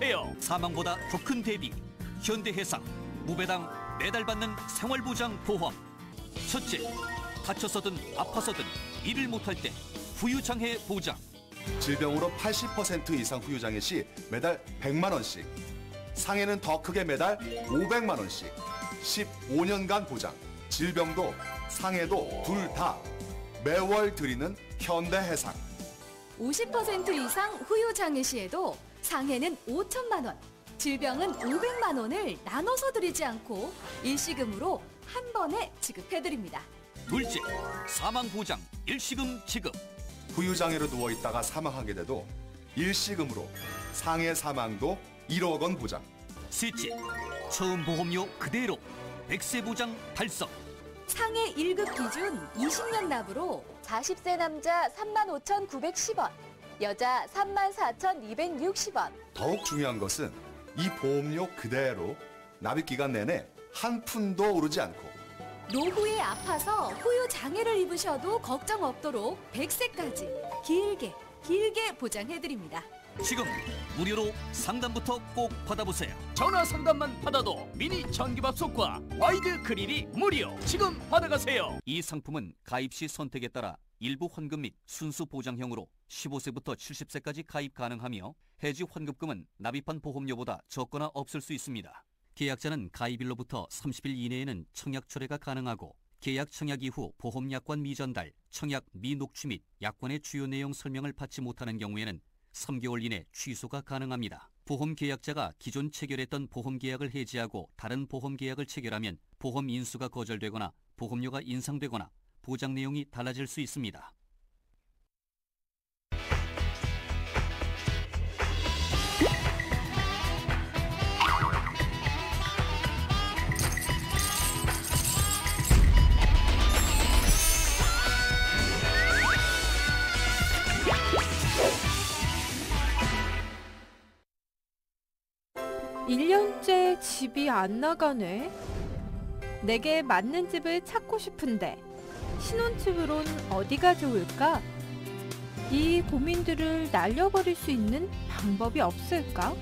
하세요. 사망보다 더 큰 대비. 현대해상 무배당 매달 받는 생활보장 보험. 첫째, 다쳐서든 아파서든 일을 못할 때 후유장애 보장. 질병으로 80% 이상 후유장애 시 매달 100만 원씩, 상해는 더 크게 매달 500만 원씩, 15년간 보장, 질병도 상해도 둘 다 매월 드리는 현대해상. 50% 이상 후유 장애 시에도 상해는 5천만 원, 질병은 500만 원을 나눠서 드리지 않고 일시금으로 한 번에 지급해드립니다. 둘째, 사망 보장 일시금 지급. 후유장애로 누워 있다가 사망하게 돼도 일시금으로 상해 사망도 1억 원 보장. 셋째, 처음 보험료 그대로 백세 보장 달성. 상해 1급 기준 20년 납으로 40세 남자 35,910원, 여자 34,260원, 더욱 중요한 것은 이 보험료 그대로 납입 기간 내내 한 푼도 오르지 않고 노후에 아파서 후유 장애를 입으셔도 걱정 없도록 100세까지 길게 길게 보장해드립니다. 지금 무료로 상담부터 꼭 받아보세요. 전화 상담만 받아도 미니 전기밥솥과 와이드 그릴이 무료. 지금 받아가세요. 이 상품은 가입 시 선택에 따라 일부 환급 및 순수 보장형으로 15세부터 70세까지 가입 가능하며 해지 환급금은 납입한 보험료보다 적거나 없을 수 있습니다. 계약자는 가입일로부터 30일 이내에는 청약 철회가 가능하고 계약 청약 이후 보험 약관 미전달, 청약 미녹취 및 약관의 주요 내용 설명을 받지 못하는 경우에는 3개월 이내 취소가 가능합니다. 보험 계약자가 기존 체결했던 보험 계약을 해지하고 다른 보험 계약을 체결하면 보험 인수가 거절되거나 보험료가 인상되거나 보장 내용이 달라질 수 있습니다. 일 년째 집이 안 나가네. 내게 맞는 집을 찾고 싶은데 신혼집으론 어디가 좋을까? 이 고민들을 날려버릴 수 있는 방법이 없을까?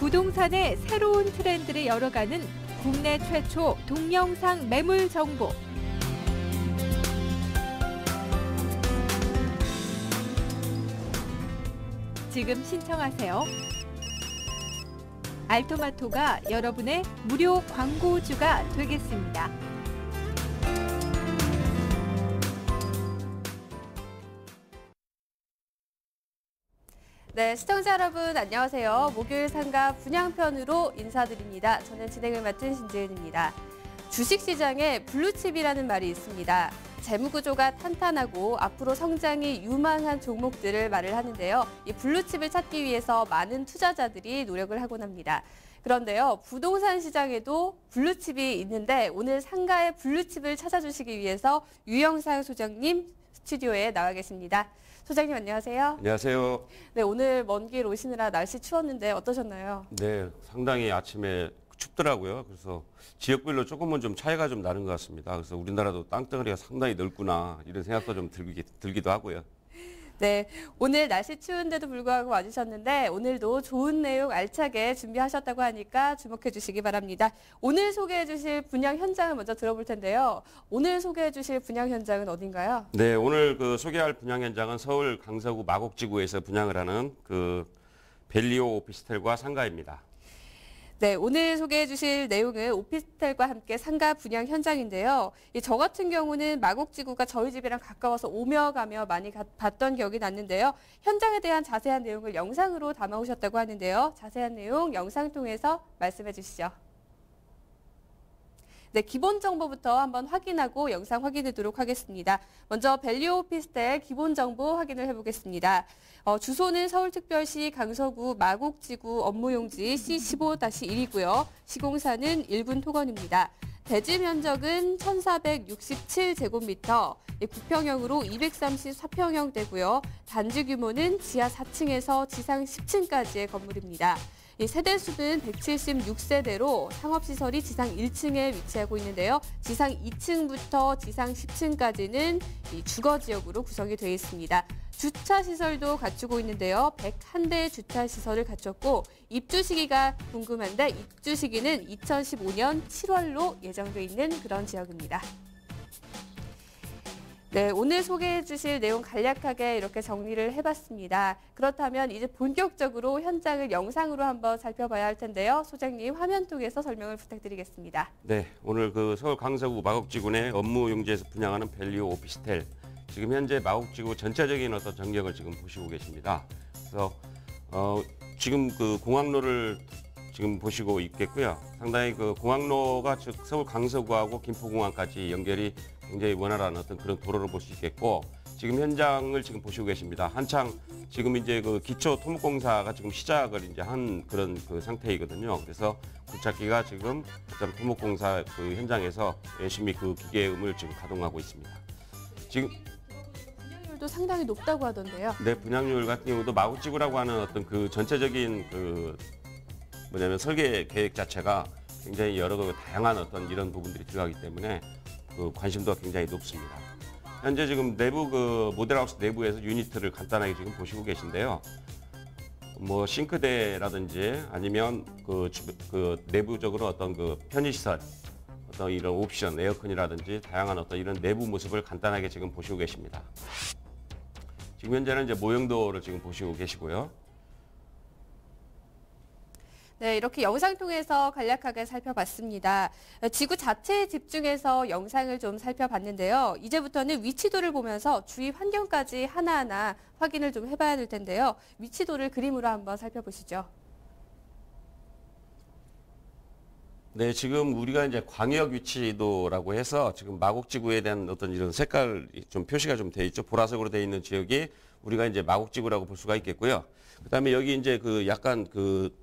부동산의 새로운 트렌드를 열어가는 국내 최초 동영상 매물 정보. 지금 신청하세요. 알토마토가 여러분의 무료 광고주가 되겠습니다. 네, 시청자 여러분 안녕하세요. 목요일 상가 분양편으로 인사드립니다. 저는 진행을 맡은 신재은입니다. 주식시장에 블루칩이라는 말이 있습니다. 재무구조가 탄탄하고 앞으로 성장이 유망한 종목들을 말을 하는데요. 이 블루칩을 찾기 위해서 많은 투자자들이 노력을 하곤 합니다. 그런데요, 부동산 시장에도 블루칩이 있는데 오늘 상가의 블루칩을 찾아주시기 위해서 유영상 소장님 스튜디오에 나와 계십니다. 소장님 안녕하세요. 안녕하세요. 네, 오늘 먼 길 오시느라 날씨 추웠는데 어떠셨나요? 네, 상당히 아침에 춥더라고요. 그래서 지역별로 조금은 좀 차이가 좀 나는 것 같습니다. 그래서 우리나라도 땅덩어리가 상당히 넓구나 이런 생각도 좀 들기, 들기도 하고요. 네, 오늘 날씨 추운데도 불구하고 와주셨는데 오늘도 좋은 내용 알차게 준비하셨다고 하니까 주목해 주시기 바랍니다. 오늘 소개해 주실 분양 현장을 먼저 들어볼 텐데요. 오늘 소개해 주실 분양 현장은 어딘가요? 네, 오늘 그 소개할 분양 현장은 서울 강서구 마곡지구에서 분양을 하는 그 벨리오 오피스텔과 상가입니다. 네, 오늘 소개해 주실 내용은 오피스텔과 함께 상가 분양 현장인데요. 이저 같은 경우는 마곡지구가 저희 집이랑 가까워서 오며 가며 많이 가, 봤던 기억이 났는데요. 현장에 대한 자세한 내용을 영상으로 담아오셨다고 하는데요. 자세한 내용 영상 통해서 말씀해 주시죠. 네, 기본 정보부터 한번 확인하고 영상 확인하도록 하겠습니다. 먼저 밸류 오피스텔 기본 정보 확인을 해보겠습니다. 어, 주소는 서울특별시 강서구 마곡지구 업무용지 C15-1이고요. 시공사는 1군 토건입니다. 대지 면적은 1467제곱미터, 구평형으로 234평형 되고요. 단지 규모는 지하 4층에서 지상 10층까지의 건물입니다. 이 세대 수는 176세대로 상업시설이 지상 1층에 위치하고 있는데요. 지상 2층부터 지상 10층까지는 이 주거 지역으로 구성이 되어 있습니다. 주차 시설도 갖추고 있는데요. 101대 주차 시설을 갖췄고 입주 시기가 궁금한데 입주 시기는 2015년 7월로 예정돼 있는 그런 지역입니다. 네, 오늘 소개해 주실 내용 간략하게 이렇게 정리를 해봤습니다. 그렇다면 이제 본격적으로 현장을 영상으로 한번 살펴봐야 할 텐데요. 소장님 화면 통해서 설명을 부탁드리겠습니다. 네, 오늘 그 서울 강서구 마곡지구내 업무 용지에서 분양하는 밸류 오피스텔 지금 현재 마곡지구 전체적인 어떤 전경을 지금 보시고 계십니다. 그래서 어, 지금 그 공항로를 지금 보시고 있겠고요. 상당히 그 공항로가 즉 서울 강서구하고 김포공항까지 연결이 굉장히 원활한 어떤 그런 도로를 볼 수 있겠고 지금 현장을 지금 보시고 계십니다. 한창 지금 이제 그 기초 토목공사가 지금 시작을 이제 한 그런 그 상태이거든요. 그래서 굴착기가 지금 어떤 토목공사 그 현장에서 열심히 그 기계음을 지금 가동하고 있습니다. 지금 분양률도 상당히 높다고 하던데요. 네, 분양률 같은 경우도 마구지구라고 하는 어떤 그 전체적인 그 뭐냐면 설계 계획 자체가 굉장히 여러 그 다양한 어떤 이런 부분들이 들어가기 때문에 그 관심도가 굉장히 높습니다. 현재 지금 내부 그 모델하우스 내부에서 유니트를 간단하게 지금 보시고 계신데요. 뭐 싱크대라든지 아니면 그, 주- 그 내부적으로 어떤 그 편의시설 어떤 이런 옵션 에어컨이라든지 다양한 어떤 이런 내부 모습을 간단하게 지금 보시고 계십니다. 지금 현재는 이제 모형도를 지금 보시고 계시고요. 네, 이렇게 영상 통해서 간략하게 살펴봤습니다. 지구 자체에 집중해서 영상을 좀 살펴봤는데요. 이제부터는 위치도를 보면서 주위 환경까지 하나하나 확인을 좀 해봐야 될 텐데요. 위치도를 그림으로 한번 살펴보시죠. 네, 지금 우리가 이제 광역 위치도라고 해서 지금 마곡지구에 대한 어떤 이런 색깔 좀 표시가 좀 돼 있죠. 보라색으로 돼 있는 지역이 우리가 이제 마곡지구라고 볼 수가 있겠고요. 그다음에 여기 이제 그 약간 그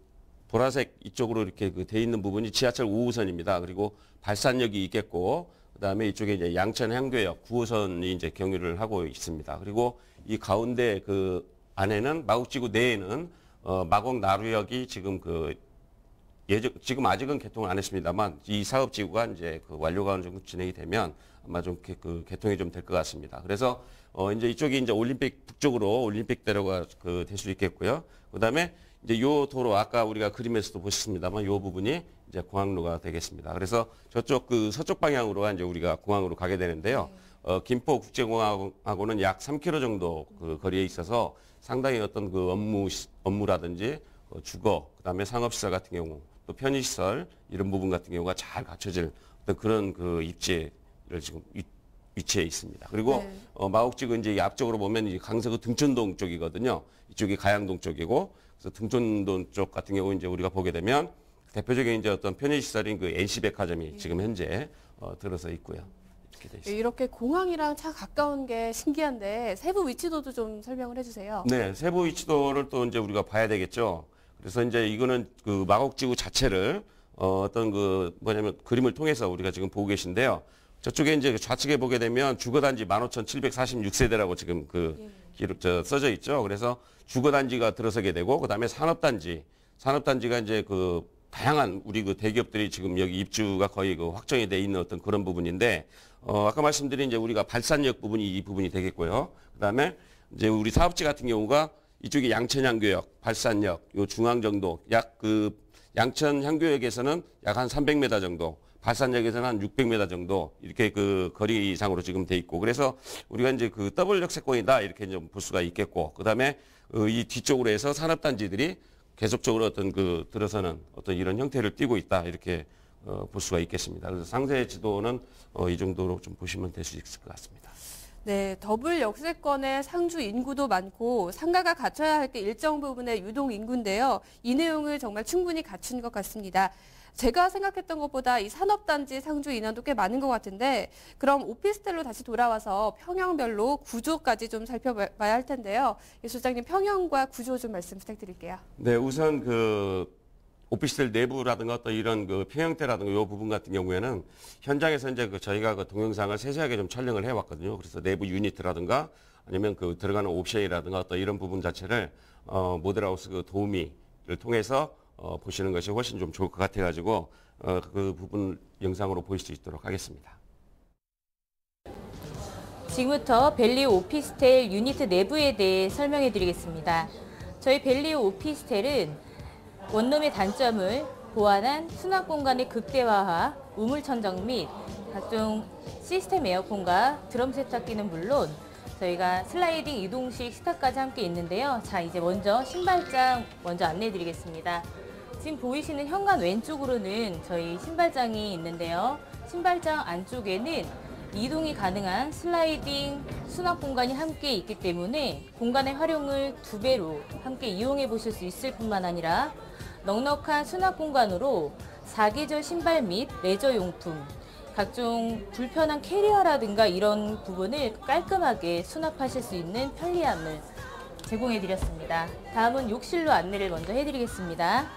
보라색 이쪽으로 이렇게 그 돼 있는 부분이 지하철 5호선입니다. 그리고 발산역이 있겠고 그다음에 이쪽에 이제 양천 향교역 9호선이 이제 경유를 하고 있습니다. 그리고 이 가운데 그 안에는 마곡지구 내에는 어 마곡 나루역이 지금 그 예정 지금 아직은 개통을 안 했습니다만 이 사업 지구가 이제 그 완료가 어느 정도 진행이 되면 아마 좀 그 개통이 좀 될 것 같습니다. 그래서 어 이제 이쪽이 이제 올림픽 북쪽으로 올림픽 대로가 그 될 수 있겠고요. 그다음에 이제 요 도로 아까 우리가 그림에서도 보셨습니다만 요 부분이 이제 공항로가 되겠습니다. 그래서 저쪽 그 서쪽 방향으로 이제 우리가 공항으로 가게 되는데요. 어, 김포 국제공항하고는 약 3km 정도 그 거리에 있어서 상당히 어떤 그 업무 시- 업무라든지 어, 주거 그다음에 상업시설 같은 경우 또 편의시설 이런 부분 같은 경우가 잘 갖춰질 어떤 그런 그 입지를 지금 위, 위치해 있습니다. 그리고 네. 어, 마곡지구 이제 이 앞쪽으로 보면 이 강서구 등촌동 쪽이거든요. 이쪽이 가양동 쪽이고 그래서 등촌동 쪽 같은 경우 이제 우리가 보게 되면 대표적인 이제 어떤 편의시설인 그 NC백화점이 지금 현재 어, 들어서 있고요. 이렇게. 이렇게 공항이랑 참 가까운 게 신기한데 세부 위치도도 좀 설명을 해주세요. 네, 세부 위치도를 또 이제 우리가 봐야 되겠죠. 그래서 이제 이거는 그 마곡지구 자체를 어, 어떤 그 뭐냐면 그림을 통해서 우리가 지금 보고 계신데요. 저쪽에 이제 좌측에 보게 되면 주거단지 15,746세대라고 지금 그 기록 저 써져 있죠. 그래서 주거단지가 들어서게 되고 그다음에 산업단지, 산업단지가 이제 그 다양한 우리 그 대기업들이 지금 여기 입주가 거의 그 확정이 돼 있는 어떤 그런 부분인데 어, 아까 말씀드린 이제 우리가 발산역 부분이 이 부분이 되겠고요. 그다음에 이제 우리 사업지 같은 경우가 이쪽에 양천향교역, 발산역, 요 중앙 정도 약 그 양천향교역에서는 약 한 300m 정도, 발산역에서는 한 600m 정도 이렇게 그 거리 이상으로 지금 돼 있고 그래서 우리가 이제 그 더블 역세권이다 이렇게 좀 볼 수가 있겠고 그다음에 어, 이 뒤쪽으로 해서 산업단지들이 계속적으로 어떤 그 들어서는 어떤 이런 형태를 띠고 있다 이렇게 어, 볼 수가 있겠습니다. 그래서 상세 지도는 어, 이 정도로 좀 보시면 될 수 있을 것 같습니다. 네, 더블 역세권의 상주 인구도 많고 상가가 갖춰야 할 게 일정 부분의 유동 인구인데요. 이 내용을 정말 충분히 갖춘 것 같습니다. 제가 생각했던 것보다 이 산업단지 상주 인원도 꽤 많은 것 같은데 그럼 오피스텔로 다시 돌아와서 평형별로 구조까지 좀 살펴봐야 할 텐데요. 예, 소장님 평형과 구조 좀 말씀 부탁드릴게요. 네, 우선 그 오피스텔 내부라든가 어떤 이런 그 평형태라든가 이 부분 같은 경우에는 현장에서 이제 그 저희가 그 동영상을 세세하게 좀 촬영을 해왔거든요. 그래서 내부 유니트라든가 아니면 그 들어가는 옵션이라든가 어떤 이런 부분 자체를 어, 모델하우스 그 도우미를 통해서 어, 보시는 것이 훨씬 좀 좋을 것 같아가지고 어, 그 부분 영상으로 보실 수 있도록 하겠습니다. 지금부터 벨리오 오피스텔 유니트 내부에 대해 설명해 드리겠습니다. 저희 벨리오 오피스텔은 원룸의 단점을 보완한 수납 공간의 극대화와 우물 천정 및 각종 시스템 에어컨과 드럼 세탁기는 물론 저희가 슬라이딩 이동식 식탁까지 함께 있는데요. 자, 이제 먼저 신발장 먼저 안내해 드리겠습니다. 지금 보이시는 현관 왼쪽으로는 저희 신발장이 있는데요. 신발장 안쪽에는 이동이 가능한 슬라이딩 수납 공간이 함께 있기 때문에 공간의 활용을 두 배로 함께 이용해 보실 수 있을 뿐만 아니라 넉넉한 수납 공간으로 사계절 신발 및 레저 용품, 각종 불편한 캐리어라든가 이런 부분을 깔끔하게 수납하실 수 있는 편리함을 제공해 드렸습니다. 다음은 욕실로 안내를 먼저 해 드리겠습니다.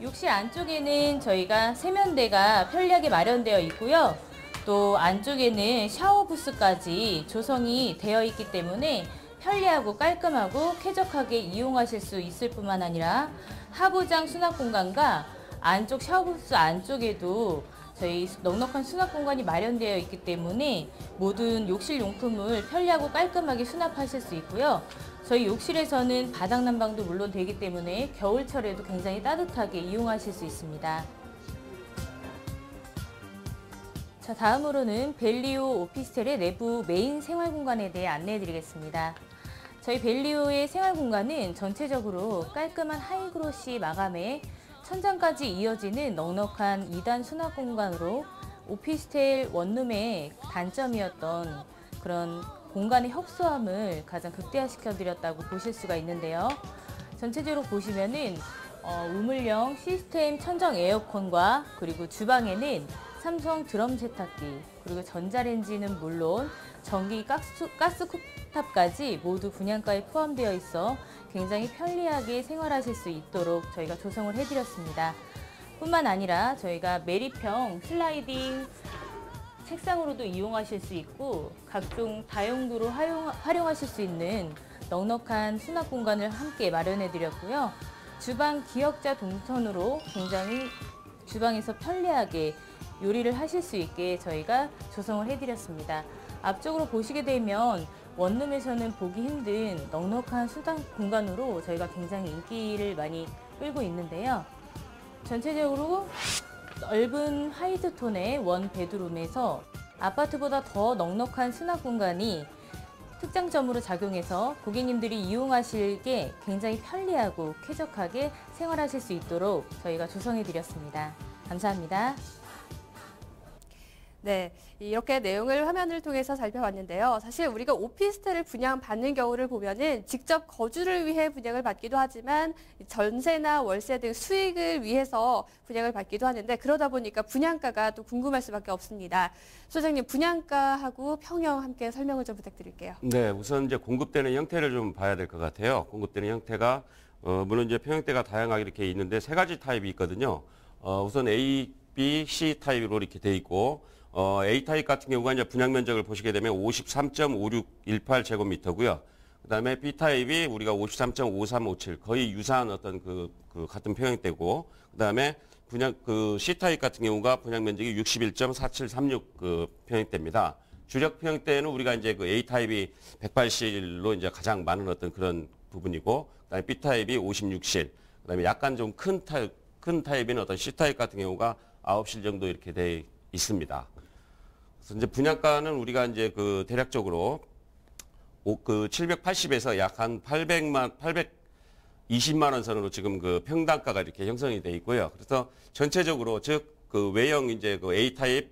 욕실 안쪽에는 저희가 세면대가 편리하게 마련되어 있고요. 또 안쪽에는 샤워 부스까지 조성이 되어 있기 때문에 편리하고 깔끔하고 쾌적하게 이용하실 수 있을 뿐만 아니라 하부장 수납 공간과 안쪽 샤워 부스 안쪽에도 저희 넉넉한 수납 공간이 마련되어 있기 때문에 모든 욕실 용품을 편리하고 깔끔하게 수납하실 수 있고요. 저희 욕실에서는 바닥 난방도 물론 되기 때문에 겨울철에도 굉장히 따뜻하게 이용하실 수 있습니다. 자, 다음으로는 벨리오 오피스텔의 내부 메인 생활 공간에 대해 안내해 드리겠습니다. 저희 벨리오의 생활 공간은 전체적으로 깔끔한 하이그로시 마감에 천장까지 이어지는 넉넉한 2단 수납 공간으로 오피스텔 원룸의 단점이었던 그런 공간의 협소함을 가장 극대화시켜 드렸다고 보실 수가 있는데요. 전체적으로 보시면은 어, 우물형 시스템 천정 에어컨과 그리고 주방에는 삼성 드럼 세탁기 그리고 전자레인지는 물론 전기 가스, 가스 쿡탑까지 모두 분양가에 포함되어 있어 굉장히 편리하게 생활하실 수 있도록 저희가 조성을 해드렸습니다. 뿐만 아니라 저희가 메리평 슬라이딩 책상으로도 이용하실 수 있고 각종 다용도로 활용, 활용하실 수 있는 넉넉한 수납 공간을 함께 마련해 드렸고요. 주방 기역자 동선으로 굉장히 주방에서 편리하게 요리를 하실 수 있게 저희가 조성을 해드렸습니다. 앞쪽으로 보시게 되면 원룸에서는 보기 힘든 넉넉한 수납 공간으로 저희가 굉장히 인기를 많이 끌고 있는데요. 전체적으로 넓은 화이트 톤의 원 베드룸에서 아파트보다 더 넉넉한 수납 공간이 특장점으로 작용해서 고객님들이 이용하실게 굉장히 편리하고 쾌적하게 생활하실 수 있도록 저희가 조성해 드렸습니다. 감사합니다. 네, 이렇게 내용을 화면을 통해서 살펴봤는데요. 사실 우리가 오피스텔을 분양받는 경우를 보면은 직접 거주를 위해 분양을 받기도 하지만 전세나 월세 등 수익을 위해서 분양을 받기도 하는데 그러다 보니까 분양가가 또 궁금할 수밖에 없습니다. 소장님, 분양가하고 평형 함께 설명을 좀 부탁드릴게요. 네, 우선 이제 공급되는 형태를 좀 봐야 될 것 같아요. 공급되는 형태가 어, 물론 이제 평형대가 다양하게 이렇게 있는데 세 가지 타입이 있거든요. 어, 우선 A, B, C 타입으로 이렇게 돼 있고 어, A 타입 같은 경우가 이제 분양 면적을 보시게 되면 53.5618 제곱미터고요. 그다음에 B 타입이 우리가 53.5357 거의 유사한 어떤 그, 그 같은 평형대고 그다음에 분양 그 C 타입 같은 경우가 분양 면적이 61.4736그 평형대입니다. 주력 평형대는 우리가 이제 그 A 타입이 108실로 이제 가장 많은 어떤 그런 부분이고 그다음에 B 타입이 56실 그다음에 약간 좀 큰 타입 큰 타입인 어떤 C 타입 같은 경우가 9실 정도 이렇게 돼 있습니다. 그래서 이제 분양가는 우리가 이제 그 대략적으로 오- 그 780에서 약 한 800만 820만 원 선으로 지금 그 평당가가 이렇게 형성이 돼 있고요. 그래서 전체적으로 즉 그 외형 이제 그 A 타입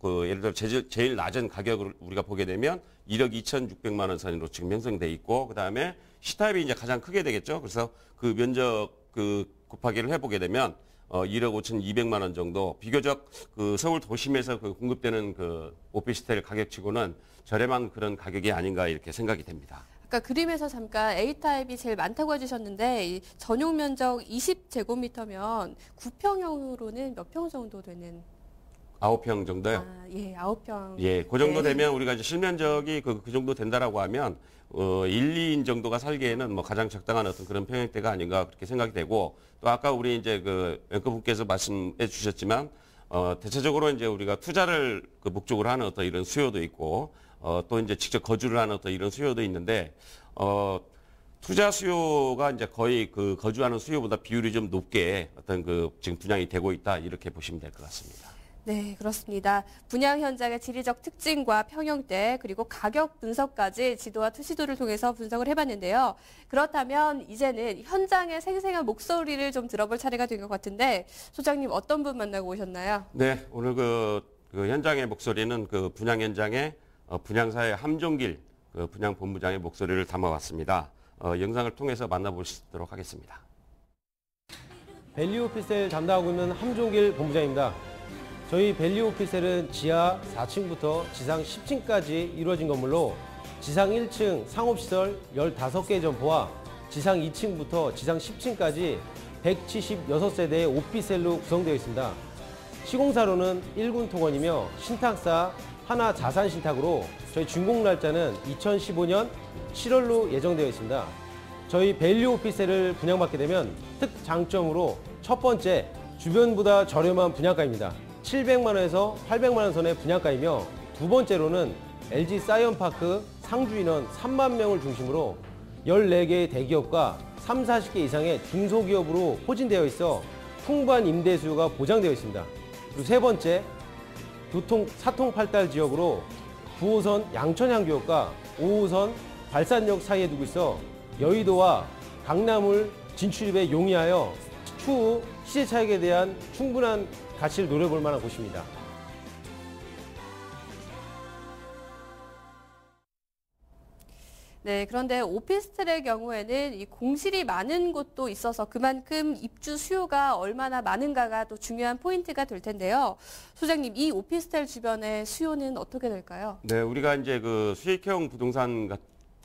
그 예를 들어 제일, 제일 낮은 가격을 우리가 보게 되면 1억 2,600만 원 선으로 지금 형성돼 있고 그다음에 C 타입이 이제 가장 크게 되겠죠. 그래서 그 면적 그 곱하기를 해보게 되면 어 1억 5,200만 원 정도 비교적 그 서울 도심에서 그 공급되는 그 오피스텔 가격치고는 저렴한 그런 가격이 아닌가 이렇게 생각이 됩니다. 아까 그림에서 잠깐 A타입이 제일 많다고 해주셨는데 이 전용 면적 20제곱미터면 9평형으로는 몇 평 정도 되는 아홉 평 정도요. 아, 예, 아홉 평. 예, 그 정도 네. 되면 우리가 이제 실면적이 그, 그 정도 된다라고 하면 어, 1, 2인 정도가 살기에는 뭐 가장 적당한 어떤 그런 평형대가 아닌가 그렇게 생각이 되고 또 아까 우리 이제 그 앵커분께서 말씀해 주셨지만 어, 대체적으로 이제 우리가 투자를 그 목적으로 하는 어떤 이런 수요도 있고 어, 또 이제 직접 거주를 하는 어떤 이런 수요도 있는데 어, 투자 수요가 이제 거의 그 거주하는 수요보다 비율이 좀 높게 어떤 그 지금 분양이 되고 있다 이렇게 보시면 될 것 같습니다. 네, 그렇습니다. 분양 현장의 지리적 특징과 평형대 그리고 가격 분석까지 지도와 투시도를 통해서 분석을 해봤는데요. 그렇다면 이제는 현장의 생생한 목소리를 좀 들어볼 차례가 된 것 같은데 소장님 어떤 분 만나고 오셨나요? 네, 오늘 그, 그 현장의 목소리는 그 분양 현장의 어, 분양사의 함종길 그 분양 본부장의 목소리를 담아왔습니다. 어, 영상을 통해서 만나보시도록 하겠습니다. 밸류 오피스텔 담당하고 있는 함종길 본부장입니다. 저희 밸류 오피스텔은 지하 4층부터 지상 10층까지 이루어진 건물로 지상 1층 상업시설 15개 점포와 지상 2층부터 지상 10층까지 176세대의 오피스텔로 구성되어 있습니다. 시공사로는 1군 통원이며 신탁사 하나 자산 신탁으로 저희 준공 날짜는 2015년 7월로 예정되어 있습니다. 저희 밸류 오피스텔을 분양받게 되면 특장점으로 첫 번째 주변보다 저렴한 분양가입니다. 700만 원에서 800만 원 선의 분양가이며 두 번째로는 LG 사이언파크 상주 인원 3만 명을 중심으로 14개의 대기업과 3, 40개 이상의 중소기업으로 포진되어 있어 풍부한 임대 수요가 보장되어 있습니다. 그리고 세 번째, 교통 사통팔달 지역으로 9호선 양천향교역과 5호선 발산역 사이에 두고 있어 여의도와 강남을 진출입에 용이하여 추후 시세 차익에 대한 충분한 가치를 노려볼 만한 곳입니다. 네, 그런데 오피스텔의 경우에는 이 공실이 많은 곳도 있어서 그만큼 입주 수요가 얼마나 많은가가 또 중요한 포인트가 될 텐데요. 소장님, 이 오피스텔 주변의 수요는 어떻게 될까요? 네, 우리가 이제 그 수익형 부동산 같-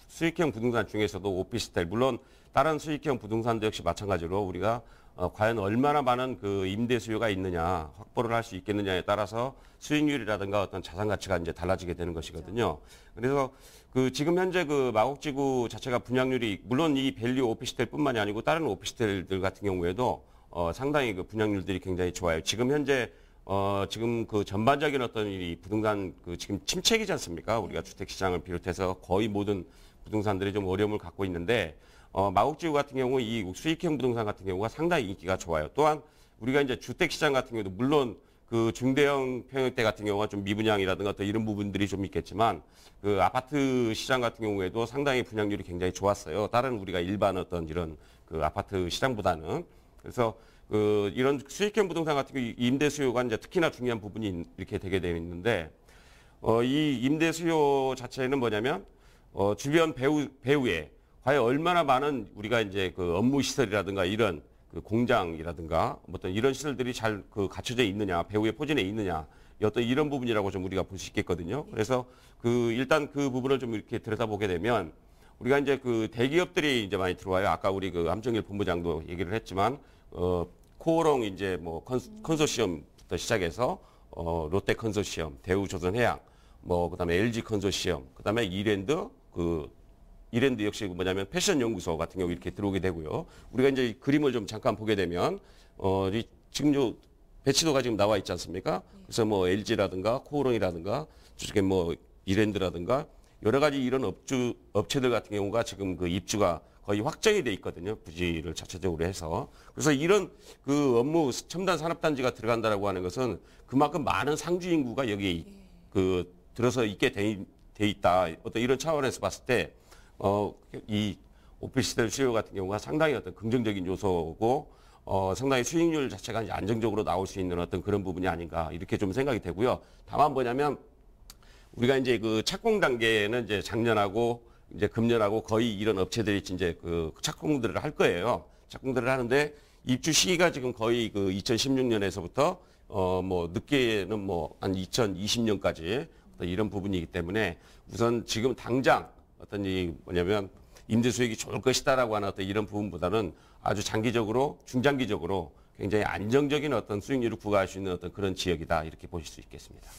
수익형 부동산 중에서도 오피스텔 물론 다른 수익형 부동산도 역시 마찬가지로 우리가 어, 과연 얼마나 많은 그 임대 수요가 있느냐 확보를 할 수 있겠느냐에 따라서 수익률이라든가 어떤 자산 가치가 이제 달라지게 되는 것이거든요. 그래서 그 지금 현재 그 마곡지구 자체가 분양률이 물론 이 밸류 오피스텔뿐만이 아니고 다른 오피스텔들 같은 경우에도 어, 상당히 그 분양률들이 굉장히 좋아요. 지금 현재 어, 지금 그 전반적인 어떤 이 부동산 그 지금 침체기지 않습니까? 우리가 주택 시장을 비롯해서 거의 모든 부동산들이 좀 어려움을 갖고 있는데 어, 마곡지구 같은 경우 이 수익형 부동산 같은 경우가 상당히 인기가 좋아요. 또한 우리가 이제 주택 시장 같은 경우도 물론 그 중대형 평형대 같은 경우가 좀 미분양이라든가 또 이런 부분들이 좀 있겠지만 그 아파트 시장 같은 경우에도 상당히 분양률이 굉장히 좋았어요. 다른 우리가 일반 어떤 이런 그 아파트 시장보다는 그래서 그 이런 수익형 부동산 같은 경우 임대 수요가 이제 특히나 중요한 부분이 이렇게 되게 되어 있는데 어, 이 임대 수요 자체는 뭐냐면 어, 주변 배우 배우에 과연 얼마나 많은 우리가 이제 그 업무 시설이라든가 이런 그 공장이라든가 어떤 이런 시설들이 잘 그 갖춰져 있느냐 배우의 포진에 있느냐 어떤 이런 부분이라고 좀 우리가 볼 수 있겠거든요. 그래서 그 일단 그 부분을 좀 이렇게 들여다보게 되면 우리가 이제 그 대기업들이 이제 많이 들어와요. 아까 우리 그 함정일 본부장도 얘기를 했지만 어 코오롱 이제 뭐 컨- 컨소시엄부터 시작해서 어 롯데 컨소시엄, 대우조선해양, 뭐 그다음에 LG 컨소시엄, 그다음에 이랜드 그 이랜드 역시 뭐냐면 패션 연구소 같은 경우 이렇게 들어오게 되고요. 우리가 이제 이 그림을 좀 잠깐 보게 되면 어이 지금 요 배치도가 지금 나와 있지 않습니까? 그래서 뭐 LG라든가 코오롱이라든가 저쪽에 뭐 이랜드라든가 여러 가지 이런 업주 업체들 같은 경우가 지금 그 입주가 거의 확정이 돼 있거든요. 부지를 자체적으로 해서. 그래서 이런 그 업무 첨단 산업단지가 들어간다라고 하는 것은 그만큼 많은 상주 인구가 여기 그 들어서 있게 돼, 돼 있다. 어떤 이런 차원에서 봤을 때, 어, 이 오피스텔 수요 같은 경우가 상당히 어떤 긍정적인 요소고, 어, 상당히 수익률 자체가 이제 안정적으로 나올 수 있는 어떤 그런 부분이 아닌가 이렇게 좀 생각이 되고요. 다만 뭐냐면 우리가 이제 그 착공 단계는 이제 작년하고 이제 금년하고 거의 이런 업체들이 이제 그 착공들을 할 거예요. 착공들을 하는데 입주 시기가 지금 거의 그 2016년에서부터 어 뭐 늦게는 뭐 한 2020년까지 이런 부분이기 때문에 우선 지금 당장 어떤 이 뭐냐면 임대 수익이 좋을 것이다라고 하는 어떤 이런 부분보다는 아주 장기적으로 중장기적으로 굉장히 안정적인 어떤 수익률을 구가할 수 있는 어떤 그런 지역이다 이렇게 보실 수 있겠습니다.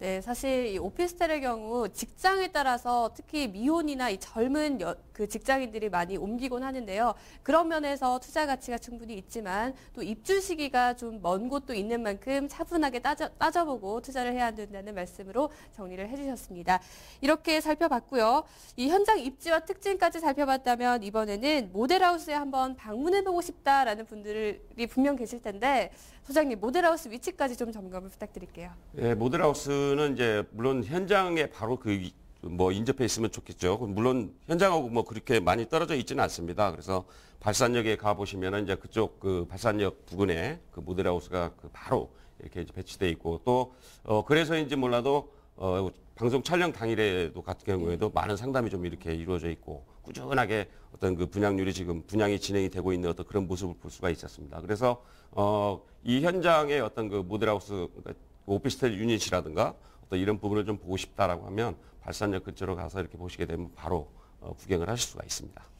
네, 사실 이 오피스텔의 경우 직장에 따라서 특히 미혼이나 이 젊은 여- 그 직장인들이 많이 옮기곤 하는데요. 그런 면에서 투자 가치가 충분히 있지만 또 입주 시기가 좀 먼 곳도 있는 만큼 차분하게 따져, 따져보고 투자를 해야 된다는 말씀으로 정리를 해주셨습니다. 이렇게 살펴봤고요. 이 현장 입지와 특징까지 살펴봤다면 이번에는 모델하우스에 한번 방문해보고 싶다라는 분들이 분명 계실 텐데 소장님 모델하우스 위치까지 좀 점검을 부탁드릴게요. 예, 모델하우스는 이제 물론 현장에 바로 그 뭐 인접해 있으면 좋겠죠. 물론 현장하고 뭐 그렇게 많이 떨어져 있지는 않습니다. 그래서 발산역에 가 보시면은 이제 그쪽 그 발산역 부근에 그 모델하우스가 그 바로 이렇게 배치돼 있고 또 어, 그래서인지 몰라도 어, 방송 촬영 당일에도 같은 경우에도 많은 상담이 좀 이렇게 이루어져 있고 꾸준하게 어떤 그 분양률이 지금 분양이 진행이 되고 있는 어떤 그런 모습을 볼 수가 있었습니다. 그래서 어, 이 현장의 어떤 그 모델하우스 그러니까 오피스텔 유닛이라든가 어떤 이런 부분을 좀 보고 싶다라고 하면 발산역 근처로 가서 이렇게 보시게 되면 바로 어, 구경을 하실 수가 있습니다.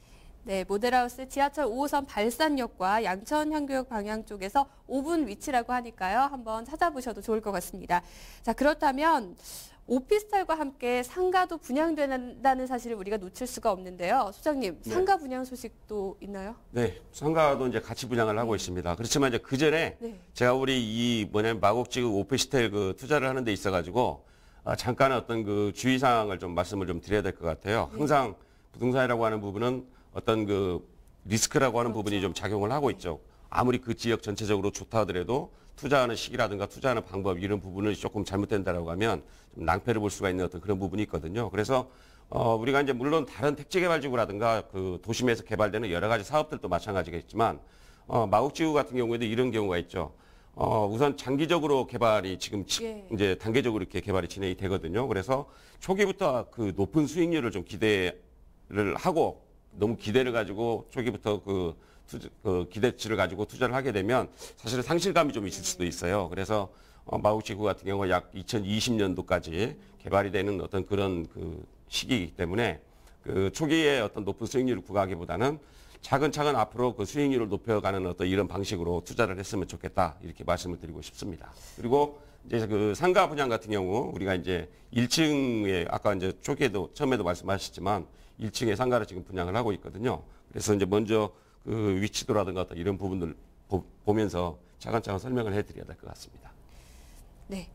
네, 모델하우스 지하철 5호선 발산역과 양천 향교역 방향 쪽에서 5분 위치라고 하니까요. 한번 찾아보셔도 좋을 것 같습니다. 자, 그렇다면 오피스텔과 함께 상가도 분양된다는 사실을 우리가 놓칠 수가 없는데요. 소장님, 네. 상가 분양 소식도 있나요? 네, 상가도 이제 같이 분양을 하고 있습니다. 그렇지만 이제 그 전에 네. 제가 우리 이 뭐냐면 마곡지구 오피스텔 그 투자를 하는 데 있어가지고 아, 잠깐 어떤 그 주의사항을 좀 말씀을 좀 드려야 될 것 같아요. 항상 부동산이라고 하는 부분은 어떤 그 리스크라고 하는 부분이 좀 작용을 하고 있죠. 아무리 그 지역 전체적으로 좋다 하더라도 투자하는 시기라든가 투자하는 방법 이런 부분을 조금 잘못된다라고 하면 좀 낭패를 볼 수가 있는 어떤 그런 부분이 있거든요. 그래서 어, 우리가 이제 물론 다른 택지개발지구라든가 그 도심에서 개발되는 여러 가지 사업들도 마찬가지겠지만 어, 마곡지구 같은 경우에도 이런 경우가 있죠. 어, 우선 장기적으로 개발이 지금 치- 예. 이제 단계적으로 이렇게 개발이 진행이 되거든요. 그래서 초기부터 그 높은 수익률을 좀 기대를 하고 너무 기대를 가지고 초기부터 그, 투자, 그 기대치를 가지고 투자를 하게 되면 사실은 상실감이 좀 있을 수도 있어요. 그래서 어, 마곡지구 같은 경우 약 2020년도까지 개발이 되는 어떤 그런 그 시기이기 때문에 그 초기에 어떤 높은 수익률을 구가하기보다는 차근차근 앞으로 그 수익률을 높여가는 어떤 이런 방식으로 투자를 했으면 좋겠다 이렇게 말씀을 드리고 싶습니다. 그리고 이제 그 상가 분양 같은 경우 우리가 이제 1층에 아까 이제 초기에도 처음에도 말씀하셨지만 1층에 상가를 지금 분양을 하고 있거든요. 그래서 이제 먼저 그 위치도라든가 어떤 이런 부분들 보, 보면서 차근차근 설명을 해드려야 될 것 같습니다. 네.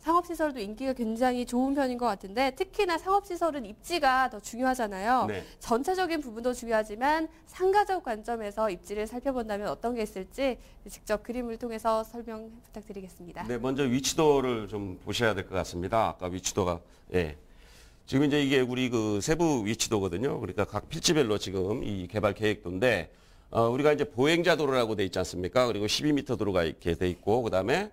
상업시설도 인기가 굉장히 좋은 편인 것 같은데 특히나 상업시설은 입지가 더 중요하잖아요. 네. 전체적인 부분도 중요하지만 상가적 관점에서 입지를 살펴본다면 어떤 게 있을지 직접 그림을 통해서 설명 부탁드리겠습니다. 네, 먼저 위치도를 좀 보셔야 될 것 같습니다. 아까 위치도가 예. 지금 이제 이게 우리 그 세부 위치도거든요. 그러니까 각 필지별로 지금 이 개발 계획도인데 어, 우리가 이제 보행자 도로라고 돼 있지 않습니까? 그리고 12m 도로가 이렇게 돼 있고 그다음에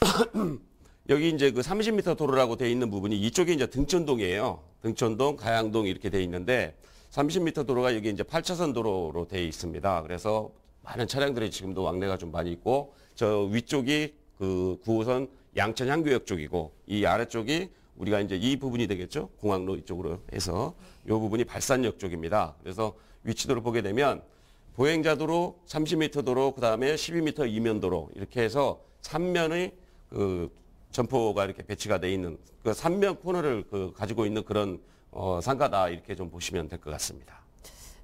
여기 이제 그 30m 도로라고 돼 있는 부분이 이쪽이 이제 등촌동이에요. 등촌동, 가양동 이렇게 돼 있는데 30m 도로가 여기 이제 8차선 도로로 돼 있습니다. 그래서 많은 차량들이 지금도 왕래가 좀 많이 있고 저 위쪽이 그 9호선 양천 향교역 쪽이고 이 아래쪽이 우리가 이제 이 부분이 되겠죠. 공항로 이쪽으로 해서 이 부분이 발산역 쪽입니다. 그래서 위치도를 보게 되면 보행자도로 30m 도로 그다음에 12m 이면 도로 이렇게 해서 3면의 그 점포가 이렇게 배치가 돼 있는 그 3면 코너를 그 가지고 있는 그런 어, 상가다 이렇게 좀 보시면 될 것 같습니다.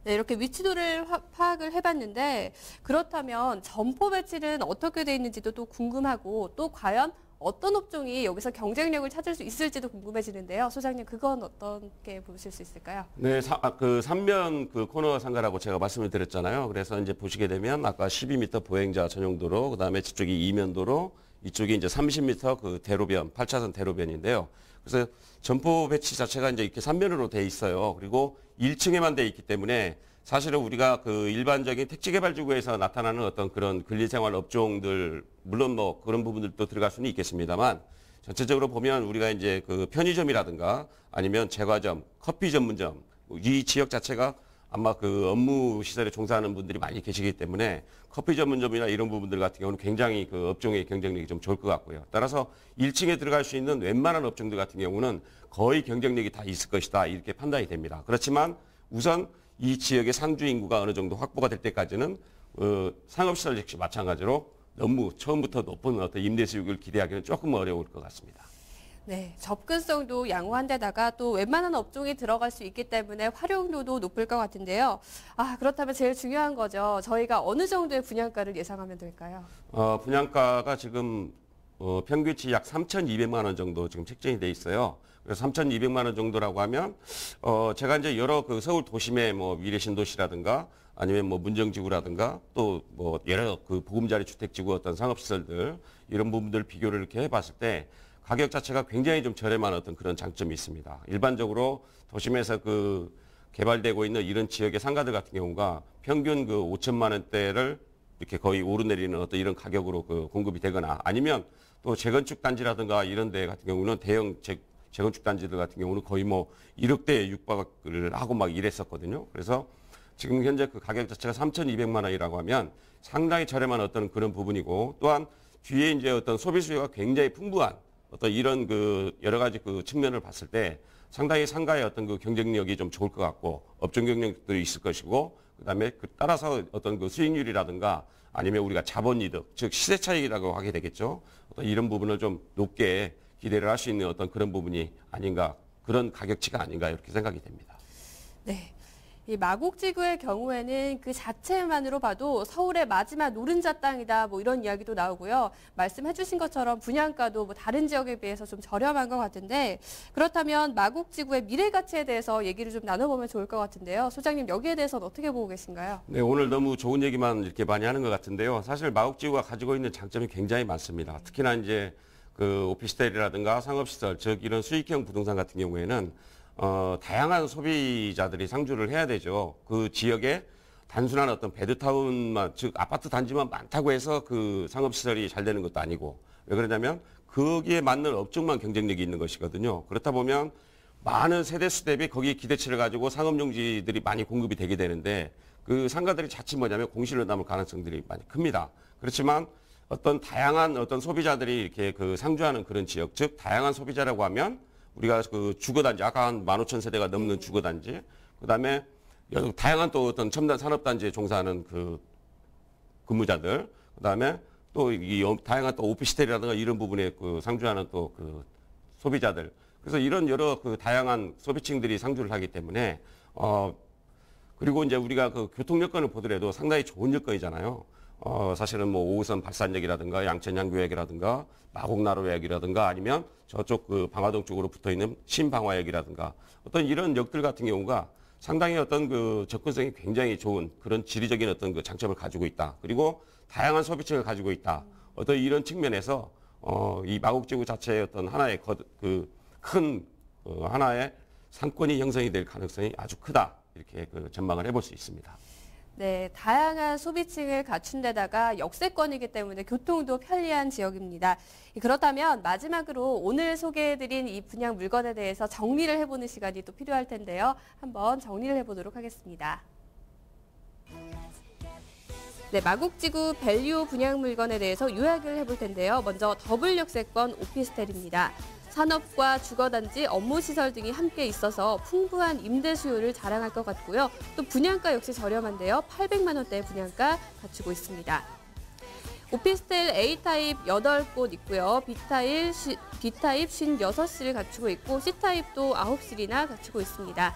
네, 이렇게 위치도를 화- 파악을 해봤는데 그렇다면 점포 배치는 어떻게 돼 있는지도 또 궁금하고 또 과연 어떤 업종이 여기서 경쟁력을 찾을 수 있을지도 궁금해지는데요. 소장님 그건 어떻게 보실 수 있을까요? 네, 사, 아, 그 삼면 그 코너 상가라고 제가 말씀을 드렸잖아요. 그래서 이제 보시게 되면 아까 12m 보행자 전용도로, 그 다음에 저쪽이 이면도로, 이쪽이 이제 30m 그 대로변, 8차선 대로변인데요. 그래서 점포 배치 자체가 이제 이렇게 삼면으로 돼 있어요. 그리고 1층에만 돼 있기 때문에 사실은 우리가 그 일반적인 택지개발지구에서 나타나는 어떤 그런 근리생활 업종들, 물론 뭐 그런 부분들도 들어갈 수는 있겠습니다만 전체적으로 보면 우리가 이제 그 편의점이라든가 아니면 제과점, 커피 전문점 이 지역 자체가 아마 그 업무 시설에 종사하는 분들이 많이 계시기 때문에 커피 전문점이나 이런 부분들 같은 경우는 굉장히 그 업종의 경쟁력이 좀 좋을 것 같고요. 따라서 1층에 들어갈 수 있는 웬만한 업종들 같은 경우는 거의 경쟁력이 다 있을 것이다 이렇게 판단이 됩니다. 그렇지만 우선 이 지역의 상주 인구가 어느 정도 확보가 될 때까지는 어, 상업시설 역시 마찬가지로 너무 처음부터 높은 어떤 임대 수익을 기대하기는 조금 어려울 것 같습니다. 네, 접근성도 양호한데다가 또 웬만한 업종이 들어갈 수 있기 때문에 활용도도 높을 것 같은데요. 아, 그렇다면 제일 중요한 거죠. 저희가 어느 정도의 분양가를 예상하면 될까요? 어, 분양가가 지금 어, 평균치 약 3,200만 원 정도 지금 책정이 돼 있어요. 그래서 3,200만 원 정도라고 하면 어, 제가 이제 여러 그 서울 도심의 뭐 미래신도시라든가 아니면 뭐 문정지구라든가 또 뭐 여러 그 보금자리 주택지구 어떤 상업시설들 이런 부분들 비교를 이렇게 해봤을 때 가격 자체가 굉장히 좀 저렴한 어떤 그런 장점이 있습니다. 일반적으로 도심에서 그 개발되고 있는 이런 지역의 상가들 같은 경우가 평균 그 5천만 원대를 이렇게 거의 오르내리는 어떤 이런 가격으로 그 공급이 되거나 아니면 또 재건축 단지라든가 이런 데 같은 경우는 대형 재, 재건축 단지들 같은 경우는 거의 뭐 1억대에 육박을 하고 막 이랬었거든요. 그래서 지금 현재 그 가격 자체가 3,200만 원이라고 하면 상당히 저렴한 어떤 그런 부분이고 또한 뒤에 이제 어떤 소비 수요가 굉장히 풍부한 어떤 이런 그 여러 가지 그 측면을 봤을 때 상당히 상가의 어떤 그 경쟁력이 좀 좋을 것 같고 업종 경쟁력들이 있을 것이고 그다음에 그 따라서 어떤 그 수익률이라든가 아니면 우리가 자본 이득 즉 시세 차익이라고 하게 되겠죠. 어떤 이런 부분을 좀 높게 기대를 할 수 있는 어떤 그런 부분이 아닌가 그런 가격치가 아닌가 이렇게 생각이 됩니다. 네. 이 마곡지구의 경우에는 그 자체만으로 봐도 서울의 마지막 노른자 땅이다 뭐 이런 이야기도 나오고요. 말씀해 주신 것처럼 분양가도 뭐 다른 지역에 비해서 좀 저렴한 것 같은데 그렇다면 마곡지구의 미래 가치에 대해서 얘기를 좀 나눠보면 좋을 것 같은데요. 소장님 여기에 대해서는 어떻게 보고 계신가요? 네, 오늘 너무 좋은 얘기만 이렇게 많이 하는 것 같은데요. 사실 마곡지구가 가지고 있는 장점이 굉장히 많습니다. 특히나 이제 그 오피스텔이라든가 상업시설, 즉 이런 수익형 부동산 같은 경우에는 어, 다양한 소비자들이 상주를 해야 되죠. 그 지역에 단순한 어떤 베드타운만, 즉 아파트 단지만 많다고 해서 그 상업시설이 잘 되는 것도 아니고 왜 그러냐면 거기에 맞는 업종만 경쟁력이 있는 것이거든요. 그렇다 보면 많은 세대수 대비 거기에 기대치를 가지고 상업용지들이 많이 공급이 되게 되는데 그 상가들이 자칫 뭐냐면 공실로 남을 가능성들이 많이 큽니다. 그렇지만 어떤 다양한 어떤 소비자들이 이렇게 그 상주하는 그런 지역, 즉 다양한 소비자라고 하면 우리가 그 주거단지 아까 한 15,000세대가 넘는 주거단지 그다음에 여러 다양한 또 어떤 첨단 산업단지에 종사하는 그 근무자들 그다음에 또 이 다양한 또 오피스텔이라든가 이런 부분에 그 상주하는 또 그 소비자들 그래서 이런 여러 그 다양한 소비층들이 상주를 하기 때문에 어 그리고 이제 우리가 그 교통 여건을 보더라도 상당히 좋은 여건이잖아요. 어, 사실은 뭐 5호선 발산역이라든가 양천양교역이라든가 마곡나루역이라든가 아니면 저쪽 그 방화동 쪽으로 붙어 있는 신방화역이라든가 어떤 이런 역들 같은 경우가 상당히 어떤 그 접근성이 굉장히 좋은 그런 지리적인 어떤 그 장점을 가지고 있다. 그리고 다양한 소비층을 가지고 있다. 어떤 이런 측면에서 어, 이 마곡지구 자체의 어떤 하나의 그큰 어, 하나의 상권이 형성이 될 가능성이 아주 크다. 이렇게 그 전망을 해볼 수 있습니다. 네, 다양한 소비층을 갖춘 데다가 역세권이기 때문에 교통도 편리한 지역입니다. 그렇다면 마지막으로 오늘 소개해드린 이 분양 물건에 대해서 정리를 해보는 시간이 또 필요할 텐데요. 한번 정리를 해보도록 하겠습니다. 네, 마곡지구 밸류 분양 물건에 대해서 요약을 해볼 텐데요. 먼저 더블 역세권 오피스텔입니다. 산업과 주거단지, 업무시설 등이 함께 있어서 풍부한 임대 수요를 자랑할 것 같고요. 또 분양가 역시 저렴한데요. 800만 원대 분양가 갖추고 있습니다. 오피스텔 A타입 8곳 있고요. B타입, B타입 56실을 갖추고 있고 C타입도 9실이나 갖추고 있습니다.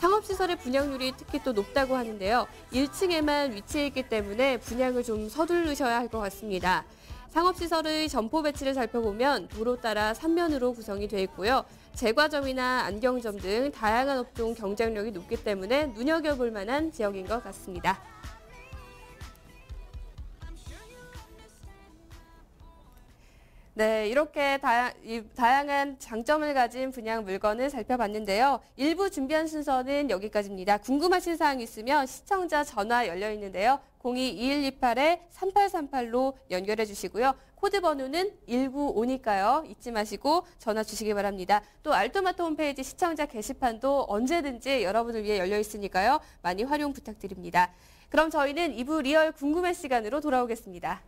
상업시설의 분양률이 특히 또 높다고 하는데요. 1층에만 위치해 있기 때문에 분양을 좀 서두르셔야 할 것 같습니다. 상업시설의 점포 배치를 살펴보면 도로 따라 3면으로 구성이 되어 있고요. 제과점이나 안경점 등 다양한 업종 경쟁력이 높기 때문에 눈여겨볼 만한 지역인 것 같습니다. 네, 이렇게 다양, 다양한 장점을 가진 분양 물건을 살펴봤는데요. 일부 준비한 순서는 여기까지입니다. 궁금하신 사항 있으면 시청자 전화 열려 있는데요. 02-2168-3838로 연결해 주시고요. 코드 번호는 195니까요. 잊지 마시고 전화 주시기 바랍니다. 또 알토마토 홈페이지 시청자 게시판도 언제든지 여러분을 위해 열려 있으니까요. 많이 활용 부탁드립니다. 그럼 저희는 2부 리얼 궁금한 시간으로 돌아오겠습니다.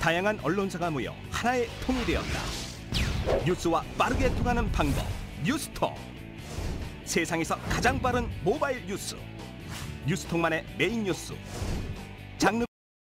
다양한 언론사가 모여 하나의 통이 되었다. 뉴스와 빠르게 통하는 방법, 뉴스톱. 세상에서 가장 빠른 모바일 뉴스. 뉴스통만의 메인 뉴스. 장르